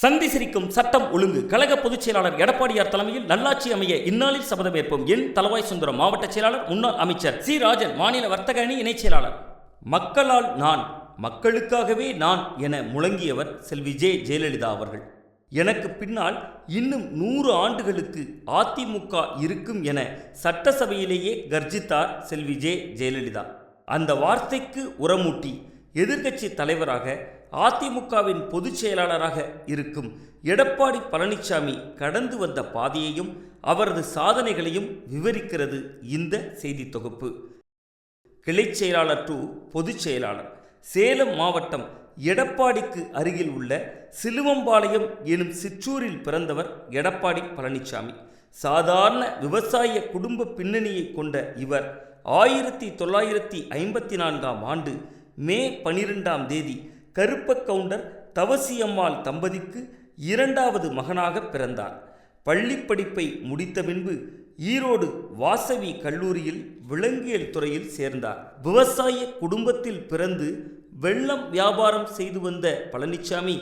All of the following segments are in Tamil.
சந்தி சிரிக்கும் சட்டம் ஒழுங்கு. கழக பொதுச் செயலாளர் எடப்பாடியார் தலைமையில் நல்லாட்சி அமைய இந்நாளில் சபதமேற்போம். என் தலவாய் சுந்தரம் மாவட்ட செயலாளர் முன்னாள் அமைச்சர் சி. ராஜன் மாநில வர்த்தக அணி இணைச் செயலாளர். மக்களால் நான் மக்களுக்காகவே நான் என முழங்கியவர் செல்வி ஜே ஜெயலலிதா அவர்கள். எனக்கு பின்னால் இன்னும் நூறு ஆண்டுகளுக்கு அதிமுக இருக்கும் என சட்டசபையிலேயே கர்ஜித்தார் செல்வி ஜே ஜெயலலிதா. அந்த வார்த்தைக்கு உரமூட்டி எதிர்க்கட்சி தலைவராக அதிமுகவின் பொதுச் செயலாளராக இருக்கும் எடப்பாடி பழனிசாமி கடந்து வந்த பாதையையும் அவரது சாதனைகளையும் விவரிக்கிறது இந்த செய்தி தொகுப்பு. கிளைச் செயலாளர் டு பொதுச் செயலாளர். சேலம் மாவட்டம் எடப்பாடிக்கு அருகில் உள்ள சிலுவம்பாளையம் எனும் சிற்றூரில் பிறந்தவர் எடப்பாடி பழனிசாமி சாதாரண விவசாய குடும்ப பின்னணியை கொண்ட இவர் ஆயிரத்தி தொள்ளாயிரத்தி ஐம்பத்தி நான்காம் ஆண்டு மே பனிரெண்டாம் தேதி கருப்ப கவுண்டர் தவசியம்மாள் தம்பதிக்கு இரண்டாவது மகனாக பிறந்தார். பள்ளி படிப்பை முடித்த பின்பு ஈரோடு வாசவி கல்லூரியில் விலங்கியல் துறையில் சேர்ந்தார். விவசாய குடும்பத்தில் பிறந்து வெள்ளம் வியாபாரம் செய்து வந்த பழனிசாமி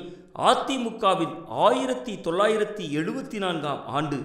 அதிமுகவின் ஆயிரத்தி தொள்ளாயிரத்தி எழுபத்தி நான்காம் ஆண்டு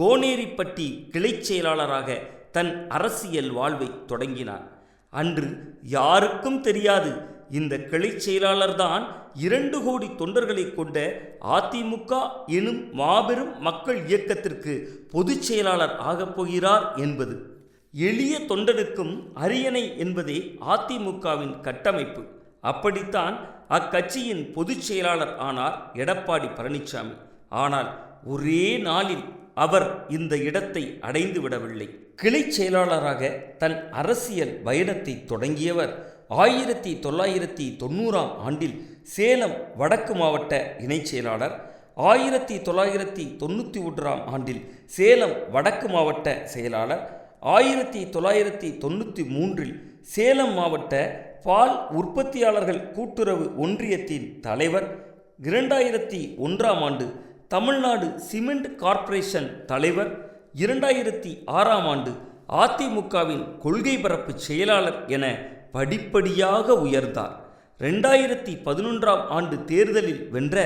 கோனேரிப்பட்டி கிளை செயலாளராக தன் அரசியல் வாழ்வை தொடங்கினார். அன்று யாருக்கும் தெரியாது இந்த கிளை செயலாளர்தான் இரண்டு கோடி தொண்டர்களை கொண்ட அதிமுக எனும் மாபெரும் மக்கள் இயக்கத்திற்கு பொதுச் செயலாளர் ஆகப் போகிறார் என்பது எளிய தொண்டனுக்கும் அரியணை என்பதே அதிமுகவின் கட்டமைப்பு. அப்படித்தான் அக்கட்சியின் பொதுச் செயலாளர் ஆனார் எடப்பாடி பழனிசாமி ஆனால் ஒரே நாளில் அவர் இந்த இடத்தை அடைந்து விடவில்லை கிளைச் செயலாளராக தன் அரசியல் பயணத்தை தொடங்கியவர் ஆயிரத்தி தொள்ளாயிரத்தி தொண்ணூறாம் ஆண்டில் சேலம் வடக்கு மாவட்ட இணைச் செயலாளர். ஆயிரத்தி தொள்ளாயிரத்தி தொண்ணூற்றி ஒன்றாம் ஆண்டில் சேலம் வடக்கு மாவட்ட செயலாளர். ஆயிரத்தி தொள்ளாயிரத்தி தொண்ணூற்றி மூன்றில் சேலம் மாவட்ட பால் உற்பத்தியாளர்கள் கூட்டுறவு ஒன்றியத்தின் தலைவர். இரண்டாயிரத்தி ஒன்றாம் ஆண்டு தமிழ்நாடு சிமெண்ட் கார்ப்பரேஷன் தலைவர். இரண்டாயிரத்தி ஆறாம் ஆண்டு அதிமுகவின் கொள்கை பரப்பு செயலாளர் என படிப்படியாக உயர்ந்தார். ரெண்டாயிரத்தி பதினொன்றாம் ஆண்டு தேர்தலில் வென்ற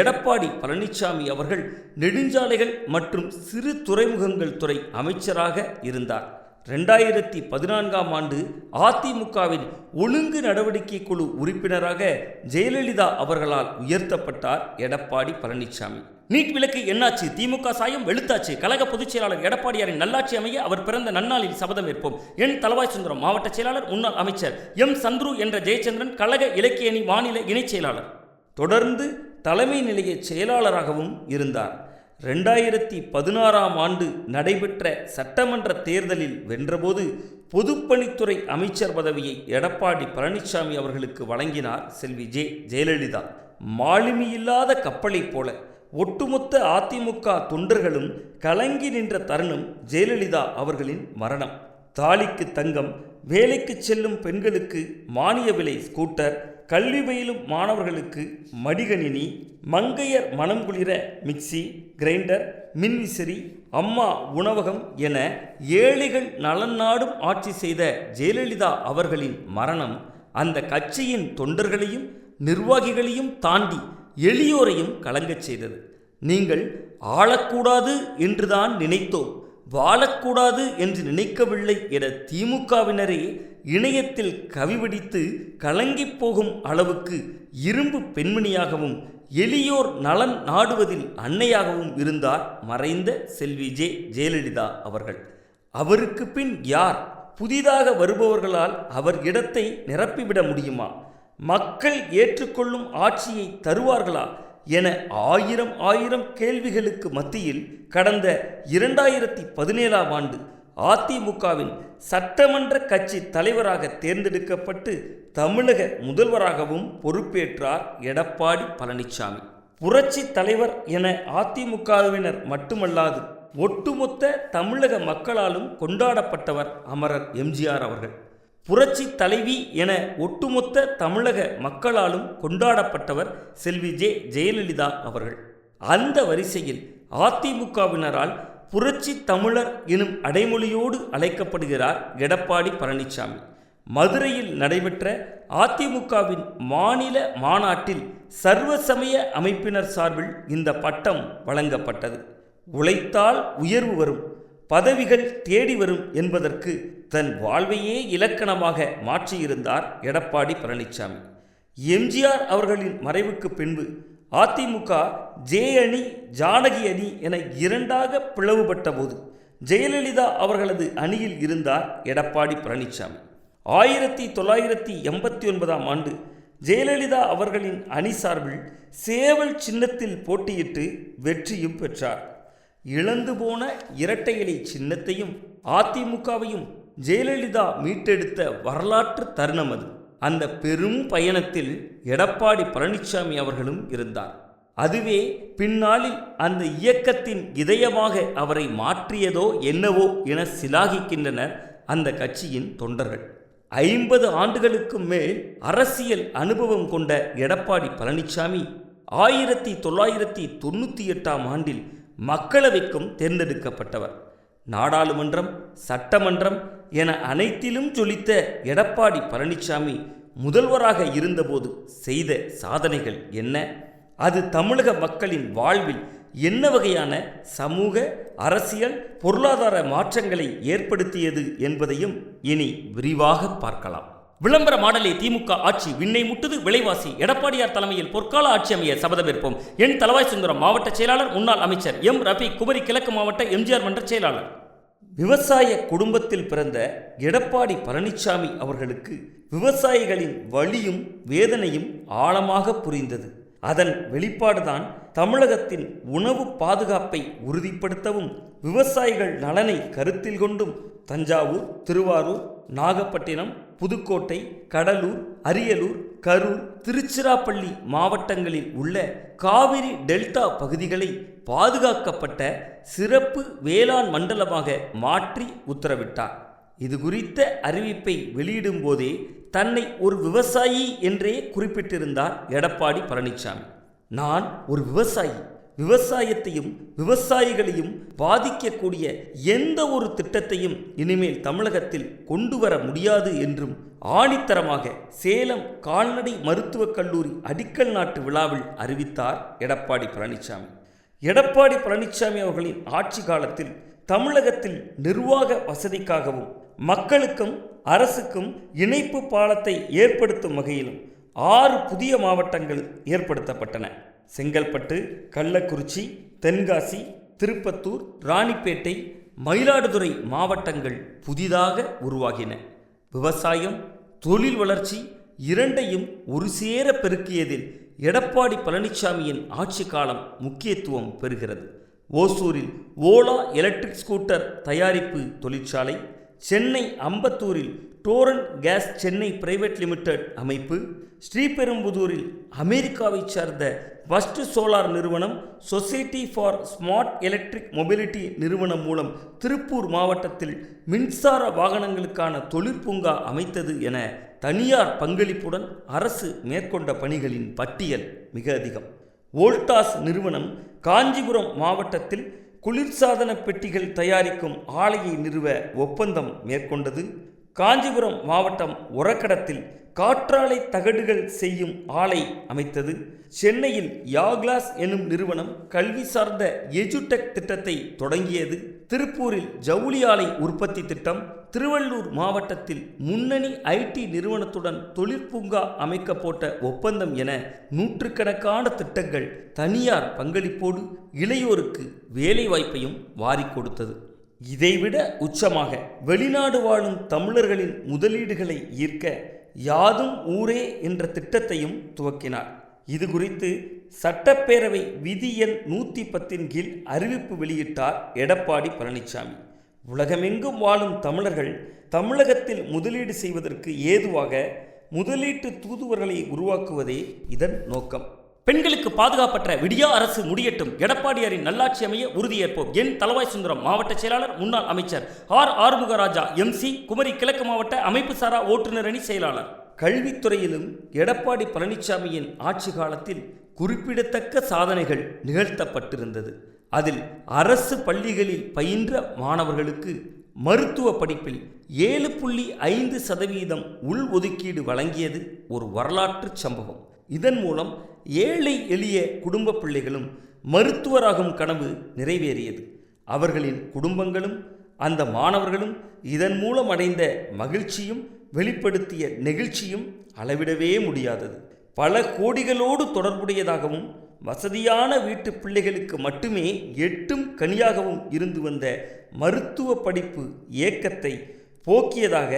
எடப்பாடி பழனிசாமி அவர்கள் நெடுஞ்சாலைகள் மற்றும் சிறு துறைமுகங்கள் துறை அமைச்சராக இருந்தார். ரெண்டாயிரத்தி பதினான்காம் ஆண்டு அதிமுகவின் ஒழுங்கு நடவடிக்கை குழு உறுப்பினராக ஜெயலலிதா அவர்களால் உயர்த்தப்பட்டார் எடப்பாடி பழனிசாமி நீட் விலக்கு என்னாச்சு? திமுக சாயம் வெளுத்தாச்சு. கழக பொதுச் செயலாளர் எடப்பாடியாரின் நல்லாட்சி அமைய அவர் பிறந்த நன்னாளில் சபதம் ஏற்போம். என் தலவாய் சுந்தரம் மாவட்ட செயலாளர் முன்னாள் அமைச்சர் எம் சந்துரு என்ற ஜெயச்சந்திரன் கழக இலக்கிய அணி மாநில இணைச் செயலாளர். தொடர்ந்து தலைமை நிலைய செயலாளராகவும் இருந்தார். ரெண்டாயிரத்தி பதினாறாம் ஆண்டு நடைபெற்ற சட்டமன்ற தேர்தலில் வென்றபோது பொதுப்பணித்துறை அமைச்சர் பதவியை எடப்பாடி பழனிசாமி அவர்களுக்கு வழங்கினார் செல்வி ஜே ஜெயலலிதா. மாலுமியில்லாத கப்பலைப் போல ஒட்டுமொத்த அதிமுக தொண்டர்களும் கலங்கி நின்ற தருணம் ஜெயலலிதா அவர்களின் மரணம். தாலிக்கு தங்கம் வேலைக்கு செல்லும் பெண்களுக்கு மானிய விலை ஸ்கூட்டர் கல்வி பயிலும் மாணவர்களுக்கு மடிகணினி மங்கையர் மனம் குளிர மிக்சி கிரைண்டர் மின்விசிறி அம்மா உணவகம் என ஏழைகள் நலன் நாடும் ஆட்சி செய்த ஜெயலலிதா அவர்களின் மரணம் அந்த கட்சியின் தொண்டர்களையும் நிர்வாகிகளையும் தாண்டி எளியோரையும் கலங்கச் செய்தது. நீங்கள் ஆளக்கூடாது என்றுதான் நினைத்தோம். வாழக்கூடாது என்று நினைக்கவில்லை என திமுகவினரே இணையத்தில் கவிவடித்து கலங்கிப் போகும் அளவுக்கு இரும்பு பெண்மணியாகவும் எளியோர் நலன் நாடுவதில் அன்னையாகவும் இருந்தார் மறைந்த செல்வி ஜே ஜெயலலிதா அவர்கள். அவருக்கு பின் யார் புதிதாக வருபவர்களால் அவர் இடத்தை நிரப்பிவிட முடியுமா? மக்கள் ஏற்றுக்கொள்ளும் ஆட்சியை தருவார்களா? என ஆயிரம் ஆயிரம் கேள்விகளுக்கு மத்தியில் கடந்த இரண்டாயிரத்தி பதினேழாம் ஆண்டு அதிமுகவின் சட்டமன்ற கட்சி தலைவராக தேர்ந்தெடுக்கப்பட்டு தமிழக முதல்வராகவும் பொறுப்பேற்றார் எடப்பாடி பழனிசாமி புரட்சி தலைவர் என அதிமுகவினர் மட்டுமல்லாது ஒட்டுமொத்த தமிழக மக்களாலும் கொண்டாடப்பட்டவர் அமரர் எம்ஜிஆர் அவர்கள். புரட்சி தலைவி என ஒட்டுமொத்த தமிழக மக்களாலும் கொண்டாடப்பட்டவர் செல்வி ஜே ஜெயலலிதா அவர்கள். அந்த வரிசையில் அதிமுகவினரால் புரட்சி தமிழர் எனும் அடைமொழியோடு அழைக்கப்படுகிறார் எடப்பாடி பழனிசாமி மதுரையில் நடைபெற்ற அதிமுகவின் மாநில மாநாட்டில் சர்வ சமய அமைப்பினர் சார்பில் இந்த பட்டம் வழங்கப்பட்டது. உழைத்தால் உயர்வு வரும். பதவிகள் தேடி வரும் என்பதற்கு தன் வாழ்வையே இலக்கணமாக மாற்றியிருந்தார் எடப்பாடி பழனிசாமி எம்ஜிஆர் அவர்களின் மறைவுக்கு பின்பு அதிமுக ஜே அணி ஜானகி அணி என இரண்டாக பிளவுபட்ட போது ஜெயலலிதா அவர்களது அணியில் இருந்தார் எடப்பாடி பழனிசாமி ஆயிரத்தி தொள்ளாயிரத்தி எண்பத்தி ஒன்பதாம் ஆண்டு ஜெயலலிதா அவர்களின் அணி சார்பில் சேவல் சின்னத்தில் போட்டியிட்டு வெற்றியும் பெற்றார். இழந்து போன இரட்டை இலை சின்னத்தையும் அதிமுகவையும் ஜெயலலிதா மீட்டெடுத்த வரலாற்று தருணம் அது. அந்த பெரும் பயணத்தில் எடப்பாடி பழனிசாமி அவர்களும் இருந்தார். அதுவே பின்னாளில் அந்த இயக்கத்தின் இதயமாக அவரை மாற்றியதோ என்னவோ என சிலாகிக்கின்றனர் அந்த கட்சியின் தொண்டர்கள். ஐம்பது ஆண்டுகளுக்கு மேல் அரசியல் அனுபவம் கொண்ட எடப்பாடி பழனிசாமி ஆயிரத்தி தொள்ளாயிரத்தி தொண்ணூற்றி எட்டாம் ஆண்டில் மக்களவைக்கும் தேர்ந்தெடுக்கப்பட்டவர். நாடாளுமன்றம் சட்டமன்றம் என அனைத்திலும் ஜொலித்த எடப்பாடி பழனிசாமி முதல்வராக இருந்தபோது செய்த சாதனைகள் என்ன? அது தமிழக மக்களின் வாழ்வில் என்ன வகையான சமூக அரசியல் பொருளாதார மாற்றங்களை ஏற்படுத்தியது என்பதையும் இனி விரிவாக பார்க்கலாம். விளம்பர மாடலே திமுக ஆட்சி விண்ணை முட்டுது விலைவாசி. எடப்பாடியார் தலைமையில் பொற்கால ஆட்சி அமைய சபதமேற்போம் என் தலவாய் சுந்தரம் மாவட்ட செயலாளர் முன்னாள் அமைச்சர் எம் ரஃபி குமரி கிழக்கு மாவட்ட எம்ஜிஆர் மன்ற செயலாளர். விவசாய குடும்பத்தில் பிறந்த எடப்பாடி பழனிசாமி அவர்களுக்கு விவசாயிகளின் வலியும் வேதனையும் ஆழமாக புரிந்தது. அதன் வெளிப்பாடுதான் தமிழகத்தின் உணவு பாதுகாப்பை உறுதிப்படுத்தவும் விவசாயிகள் நலனை கருத்தில் கொண்டும் தஞ்சாவூர் திருவாரூர் நாகப்பட்டினம் புதுக்கோட்டை கடலூர் அரியலூர் கரூர் திருச்சிராப்பள்ளி மாவட்டங்களில் உள்ள காவிரி டெல்டா பகுதிகளை பாதுகாக்கப்பட்ட சிறப்பு வேளாண் மண்டலமாக மாற்றி உத்தரவிட்டார். இது குறித்த அறிவிப்பை வெளியிடும் போதே தன்னை ஒரு விவசாயி என்றே குறிப்பிட்டிருந்தார் எடப்பாடி பழனிசாமி நான் ஒரு விவசாயி. விவசாயத்தையும் விவசாயிகளையும் பாதிக்கக்கூடிய எந்த ஒரு திட்டத்தையும் இனிமேல் தமிழகத்தில் கொண்டு வர முடியாது என்றும் ஆணித்தரமாக சேலம் கால்நடை மருத்துவக் கல்லூரி அடிக்கல் நாட்டு விழாவில் அறிவித்தார் எடப்பாடி பழனிசாமி எடப்பாடி பழனிசாமி அவர்களின் ஆட்சி காலத்தில் தமிழகத்தில் நிர்வாக வசதிக்காகவும் மக்களுக்கும் அரசுக்கும் இணைப்பு பாலத்தை ஏற்படுத்தும் வகையிலும் ஆறு புதிய மாவட்டங்கள் ஏற்படுத்தப்பட்டன. செங்கல்பட்டு கள்ளக்குறிச்சி தென்காசி திருப்பத்தூர் ராணிப்பேட்டை மயிலாடுதுறை மாவட்டங்கள் புதிதாக உருவாகின. விவசாயம் தொழில் வளர்ச்சி இரண்டையும் ஒரு சேர பெருக்கியதில் எடப்பாடி பழனிசாமியின் ஆட்சி காலம் முக்கியத்துவம் பெறுகிறது. ஓசூரில் ஓலா எலக்ட்ரிக் ஸ்கூட்டர் தயாரிப்பு தொழிற்சாலை Chennai அம்பத்தூரில் Torrent Gas Chennai Private Limited அமைப்பு ஸ்ரீபெரும்புதூரில் அமெரிக்காவைச் சார்ந்த ஃபஸ்ட் சோலார் நிறுவனம் Society for Smart Electric Mobility நிறுவனம் மூலம் திருப்பூர் மாவட்டத்தில் மின்சார வாகனங்களுக்கான தொழிற்பூங்கா அமைத்தது என தனியார் பங்களிப்புடன் அரசு மேற்கொண்ட பணிகளின் பட்டியல் மிக அதிகம். வோல்டாஸ் நிறுவனம் காஞ்சிபுரம் மாவட்டத்தில் குளிர்சாதன பெட்டிகள் தயாரிக்கும் ஆலையை நிறுவ ஒப்பந்தம் மேற்கொண்டது. காஞ்சிபுரம் மாவட்டம் உரக்கடத்தில் காற்றாலை தகடுகள் செய்யும் ஆலை அமைத்தது. சென்னையில் யாக்லாஸ் எனும் நிறுவனம் கல்வி சார்ந்த எஜுடெக் திட்டத்தை தொடங்கியது. திருப்பூரில் ஜவுளி ஆலை உற்பத்தி திட்டம் திருவள்ளூர் மாவட்டத்தில் முன்னணி ஐடி நிறுவனத்துடன் தொழிற்பூங்கா அமைக்க போட்ட ஒப்பந்தம் என நூற்றுக்கணக்கான திட்டங்கள் தனியார் பங்களிப்போடு இளையோருக்கு வேலைவாய்ப்பையும் வாரிக் கொடுத்தது. இதைவிட உச்சமாக வெளிநாடு வாழும் தமிழர்களின் முதலீடுகளை ஈர்க்க யாதும் ஊரே என்ற திட்டத்தையும் துவக்கினார். இது குறித்து சட்டப்பேரவை விதி எண் நூற்றி பத்தின் கீழ் அறிவிப்பு வெளியிட்டார் எடப்பாடி பழனிசாமி உலகமெங்கும் வாழும் தமிழர்கள் தமிழகத்தில் முதலீடு செய்வதற்கு ஏதுவாக முதலீட்டு தூதுவர்களை உருவாக்குவதே இதன் நோக்கம். பெண்களுக்கு பாதுகாப்பற்ற விடியா அரசு முடியட்டும். எடப்பாடியாரின் நல்லாட்சி அமைய உறுதியேற்போம் என் தலவாய் சுந்தரம் மாவட்ட செயலாளர் முன்னாள் அமைச்சர் ஆர். ஆறுமுகராஜா எம்சி குமரி கிழக்கு மாவட்ட அமைப்பு சாரா ஓட்டுநர் அணி செயலாளர். கல்வித்துறையிலும் எடப்பாடி பழனிசாமியின் ஆட்சி காலத்தில் குறிப்பிடத்தக்க சாதனைகள் நிகழ்த்தப்பட்டிருந்தது. அதில் அரசு பள்ளிகளில் பயின்ற மாணவர்களுக்கு மருத்துவ படிப்பில் ஏழு புள்ளி ஐந்து சதவீதம் உள் ஒதுக்கீடு வழங்கியது ஒரு வரலாற்று சம்பவம். இதன் மூலம் ஏழை எளிய குடும்ப பிள்ளைகளும் மருத்துவராகும் கனவு நிறைவேறியது. அவர்களின் குடும்பங்களும் அந்த மாணவர்களும் இதன் மூலம் அடைந்த மகிழ்ச்சியும் வெளிப்படுத்திய நெகிழ்ச்சியும் அளவிடவே முடியாதது. பல கோடிகளோடு தொடர்புடையதாகவும் வசதியான வீட்டு பிள்ளைகளுக்கு மட்டுமே எட்டும் கனியாகவும் இருந்து வந்த மருத்துவ படிப்பு இயக்கத்தை போக்கியதாக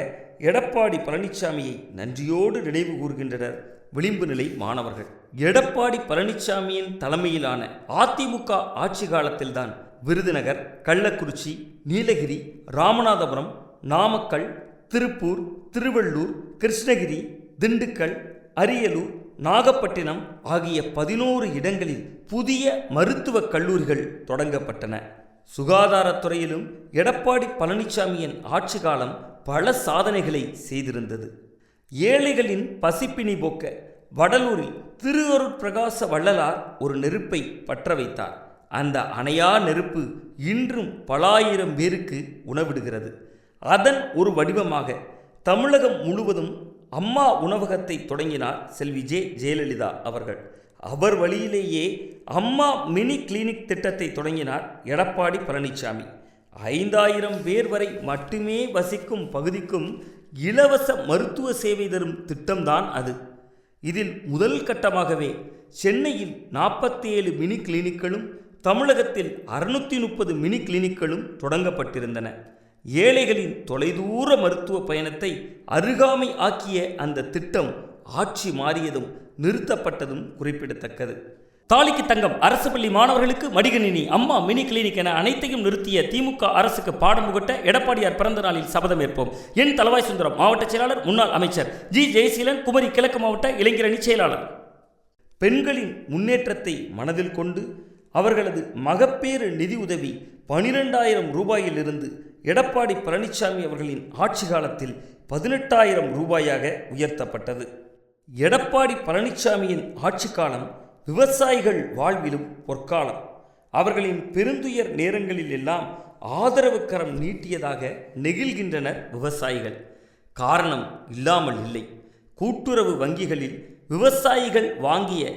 எடப்பாடி பழனிசாமியை நன்றியோடு நினைவு கூறுகின்றனர் விளிம்பு நிலை மாணவர்கள். எடப்பாடி பழனிசாமியின் தலைமையிலான அதிமுக ஆட்சி காலத்தில்தான் விருதுநகர் கள்ளக்குறிச்சி நீலகிரி ராமநாதபுரம் நாமக்கல் திருப்பூர் திருவள்ளூர் கிருஷ்ணகிரி திண்டுக்கல் அரியலூர் நாகப்பட்டினம் ஆகிய பதினோரு இடங்களில் புதிய மருத்துவக் கல்லூரிகள் தொடங்கப்பட்டன. சுகாதாரத்துறையிலும் எடப்பாடி பழனிசாமியின் ஆட்சி காலம் பல சாதனைகளை செய்திருந்தது. ஏழைகளின் பசிப்பினி போக்க வடலூரில் திருவருட்பிரகாச வள்ளலார் ஒரு நெருப்பை பற்ற வைத்தார். அந்த அணையா நெருப்பு இன்றும் பலாயிரம் பேருக்கு உணவிடுகிறது. அதன் ஒரு வடிவமாக தமிழகம் முழுவதும் அம்மா உணவகத்தை தொடங்கினார் செல்வி ஜே ஜெயலலிதா அவர்கள். அவர் வழியிலேயே அம்மா மினி கிளினிக் திட்டத்தை தொடங்கினார் எடப்பாடி பழனிசாமி ஐந்தாயிரம் பேர் வரை மட்டுமே வசிக்கும் பகுதிக்கும் இலவச மருத்துவ சேவை தரும் திட்டம்தான் அது. இதில் முதல் கட்டமாகவே சென்னையில் நாற்பத்தி ஏழு மினி கிளினிக்களும் தமிழகத்தில் அறுநூற்றி முப்பது மினி கிளினிக்களும் தொடங்கப்பட்டிருந்தன. ஏழைகளின் தொலைதூர மருத்துவ பயணத்தை அருகாமை ஆக்கிய அந்த திட்டம் ஆட்சி மாறியதும் நிறுத்தப்பட்டதும் குறிப்பிடத்தக்கது. தாலிக்கு தங்கம் அரசு பள்ளி மாணவர்களுக்கு மடிகணினி அம்மா மினி கிளினிக் என அனைத்தையும் நிறுத்திய திமுக அரசுக்கு பாடம் புகட்ட எடப்பாடியார் பிறந்த நாளில் சபதம் ஏற்போம். என் தலவாய் சுந்தரம் மாவட்ட செயலாளர் முன்னாள் அமைச்சர் ஜி ஜெயசீலன் குமரி கிழக்கு மாவட்ட இளைஞரணி செயலாளர். பெண்களின் முன்னேற்றத்தை மனதில் கொண்டு அவர்களது மகப்பேறு நிதி உதவி பனிரெண்டாயிரம் ரூபாயிலிருந்து எடப்பாடி பழனிசாமி அவர்களின் ஆட்சி காலத்தில் பதினெட்டாயிரம் ரூபாயாக உயர்த்தப்பட்டது. எடப்பாடி பழனிசாமியின் ஆட்சி காலம் விவசாயிகள் வாழ்விலும் பொற்காலம். அவர்களின் பெருந்துயர் நேரங்களில் எல்லாம் ஆதரவு கரம் நீட்டியதாக நெகிழ்கின்றனர் விவசாயிகள். காரணம் இல்லாமல் இல்லை. கூட்டுறவு வங்கிகளில் விவசாயிகள் வாங்கிய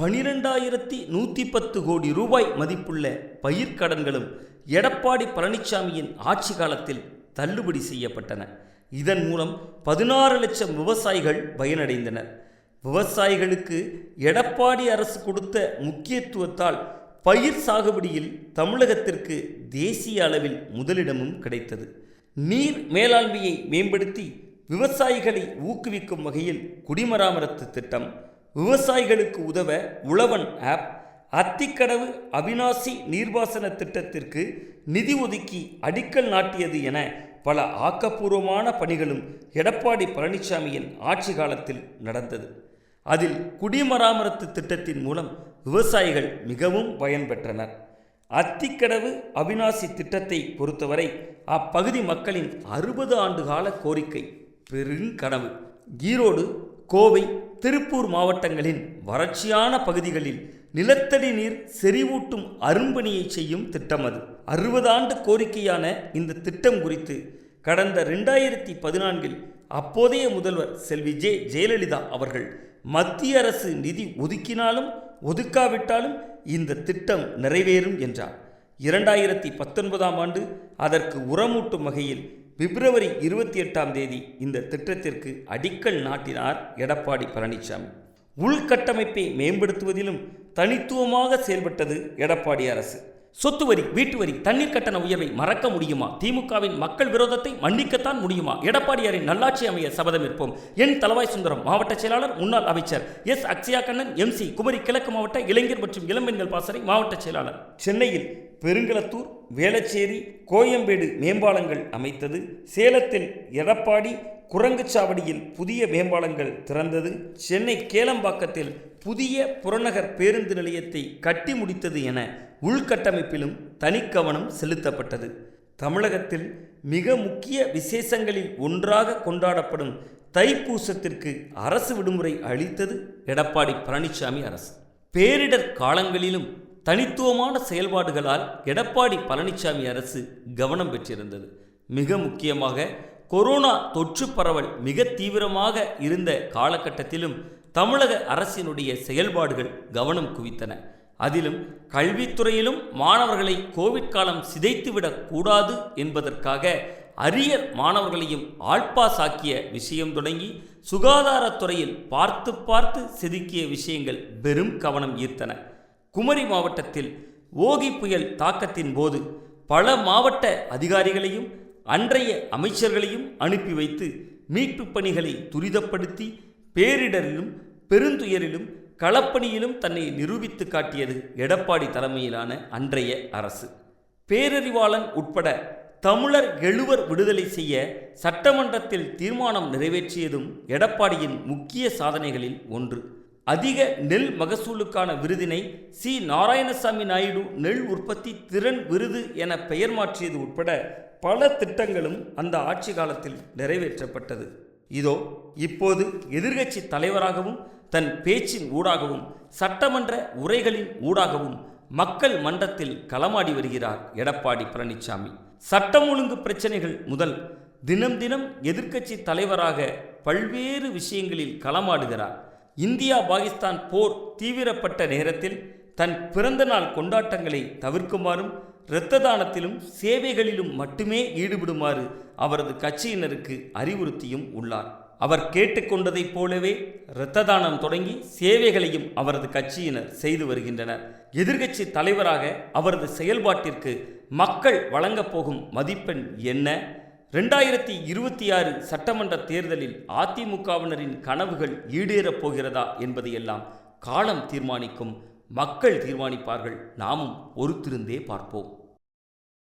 பனிரெண்டாயிரத்தி நூற்றி பத்து கோடி ரூபாய் மதிப்புள்ள பயிர்க்கடன்களும் எடப்பாடி பழனிசாமியின் ஆட்சி காலத்தில் தள்ளுபடி செய்யப்பட்டன. இதன் மூலம் பதினாறு லட்சம் விவசாயிகள் பயனடைந்தனர். விவசாயிகளுக்கு எடப்பாடி அரசு கொடுத்த முக்கியத்துவத்தால் பயிர் சாகுபடியில் தமிழகத்திற்கு தேசிய அளவில் முதலிடமும் கிடைத்தது. நீர் மேலாண்மையை மேம்படுத்தி விவசாயிகளை ஊக்குவிக்கும் வகையில் குடிமராமரத்து திட்டம் விவசாயிகளுக்கு உதவ உழவன் ஆப் அத்திக்கடவு அவினாசி நீர்ப்பாசன திட்டத்திற்கு நிதி ஒதுக்கி அடிக்கல் நாட்டியது என பல ஆக்கப்பூர்வமான பணிகளும் எடப்பாடி பழனிசாமியின் ஆட்சி காலத்தில் நடந்தது. அதில் குடிமராமத்து திட்டத்தின் மூலம் விவசாயிகள் மிகவும் பயன்பெற்றனர். அத்திக்கடவு அவினாசி திட்டத்தை பொறுத்தவரை அப்பகுதி மக்களின் அறுபது ஆண்டு கால கோரிக்கை பெருங்கனவு ஈரோடு கோவை திருப்பூர் மாவட்டங்களின் வறட்சியான பகுதிகளில் நிலத்தடி நீர் செறிவூட்டும் அரும்பணியை செய்யும் திட்டம் அது. அறுபது ஆண்டு கோரிக்கையான இந்த திட்டம் குறித்து கடந்த ரெண்டாயிரத்தி பதினான்கில் அப்போதைய முதல்வர் செல்வி ஜே ஜெயலலிதா அவர்கள் மத்திய அரசு நிதி ஒதுக்கினாலும் ஒதுக்காவிட்டாலும் இந்த திட்டம் நிறைவேறும் என்றார். இரண்டாயிரத்தி பத்தொன்பதாம் ஆண்டு அதற்கு உரமூட்டும் வகையில் பிப்ரவரி இருபத்தி எட்டாம் தேதி இந்த திட்டத்திற்கு அடிக்கல் நாட்டினார் எடப்பாடி பழனிசாமி உள்கட்டமைப்பை மேம்படுத்துவதிலும் தனித்துவமாக செயல்பட்டது எடப்பாடி அரசு. சொத்து வரி வீட்டு வரி தண்ணீர் கட்டண உயர்வை மறக்க முடியுமா? திமுகவின் மக்கள் விரோதத்தை மன்னிக்கத்தான் முடியுமா? எடப்பாடியாரின் நல்லாட்சி அமைய சபதம் இருப்போம். என் தலவாய் சுந்தரம் மாவட்ட செயலாளர் முன்னாள் அமைச்சர் எஸ். அக்ஷயா கண்ணன் எம்சி குமரி கிழக்கு மாவட்ட இளைஞர் மற்றும் இளம்பெண்கள் பாசறை மாவட்ட செயலாளர். சென்னையில் பெருங்களத்தூர் வேளச்சேரி கோயம்பேடு மேம்பாலங்கள் அமைத்தது சேலத்தில் எடப்பாடி குரங்குச்சாவடியில் புதிய மேம்பாலங்கள் திறந்தது. சென்னை கேளம்பாக்கத்தில் புதிய புறநகர் பேருந்து நிலையத்தை கட்டி முடித்தது என உள்கட்டமைப்பிலும் தனி கவனம் செலுத்தப்பட்டது. தமிழகத்தில் மிக முக்கிய விசேஷங்களில் ஒன்றாக கொண்டாடப்படும் தைப்பூசத்திற்கு அரசு விடுமுறை அளித்தது எடப்பாடி பழனிசாமி அரசு. பேரிடர் காலங்களிலும் தனித்துவமான செயல்பாடுகளால் எடப்பாடி பழனிசாமி அரசு கவனம் பெற்றிருந்தது. மிக முக்கியமாக கொரோனா தொற்று பரவல் மிக தீவிரமாக இருந்த காலகட்டத்திலும் தமிழக அரசினுடைய செயல்பாடுகள் கவனம் குவித்தன. அதிலும் கல்வித்துறையிலும் மாணவர்களை கோவிட் காலம் சிதைத்துவிடக் கூடாது என்பதற்காக அரியர் மாணவர்களையும் ஆல்பாஸ் ஆக்கிய விஷயம் தொடங்கி சுகாதாரத்துறையில் பார்த்து பார்த்து செதுக்கிய விஷயங்கள் பெரும் கவனம் ஈர்த்தன. குமரி மாவட்டத்தில் ஓகி புயல் தாக்கத்தின் போது பல மாவட்ட அதிகாரிகளையும் அன்றைய அமைச்சர்களையும் அனுப்பி வைத்து மீட்புப் பணிகளை துரிதப்படுத்தி பேரிடரிலும் பெருந்துயரிலும் களப்பணியிலும் தன்னை நிரூபித்து காட்டியது எடப்பாடி தலைமையிலான அன்றைய அரசு. பேரறிவாளன் உட்பட தமிழர் எழுவர் விடுதலை செய்ய சட்டமன்றத்தில் தீர்மானம் நிறைவேற்றியதும் எடப்பாடியின் முக்கிய சாதனைகளில் ஒன்று. அதிக நெல் மகசூலுக்கான விருதினை சி. நாராயணசாமி நாயுடு நெல் உற்பத்தி திறன் விருது என பெயர் மாற்றியது உட்பட பல திட்டங்களும் அந்த ஆட்சி காலத்தில் நிறைவேற்றப்பட்டது. இதோ இப்போது எதிர்க்கட்சி தலைவராகவும் தன் பேச்சின் ஊடாகவும் சட்டமன்ற உரைகளின் ஊடாகவும் மக்கள் மன்றத்தில் களமாடி வருகிறார் எடப்பாடி பழனிசாமி சட்டம் ஒழுங்கு பிரச்சனைகள் முதல் தினம் தினம் எதிர்க்கட்சி தலைவராக பல்வேறு விஷயங்களில் களமாடுகிறார். இந்தியா பாகிஸ்தான் போர் தீவிரப்பட்ட நேரத்தில் தன் பிறந்த நாள் கொண்டாட்டங்களை தவிர்க்குமாறும் இரத்த தானத்திலும் சேவைகளிலும் மட்டுமே ஈடுபடுமாறு அவரது கட்சியினருக்கு அறிவுறுத்தியும் உள்ளார். அவர் கேட்டுக்கொண்டதைப் போலவே இரத்த தானம் தொடங்கி சேவைகளையும் அவரது கட்சியினர் செய்து வருகின்றனர். எதிர்க்கட்சி தலைவராக அவரது செயல்பாட்டிற்கு மக்கள் வழங்கப் போகும் மதிப்பெண் என்ன? ரெண்டாயிரத்தி இருபத்தி ஆறு சட்டமன்ற தேர்தலில் அதிமுகவினரின் கனவுகள் ஈடேறப் போகிறதா என்பதையெல்லாம் காலம் தீர்மானிக்கும் மக்கள் தீர்மானிப்பார்கள். நாமும் ஒருத்திருந்தே பார்ப்போம்.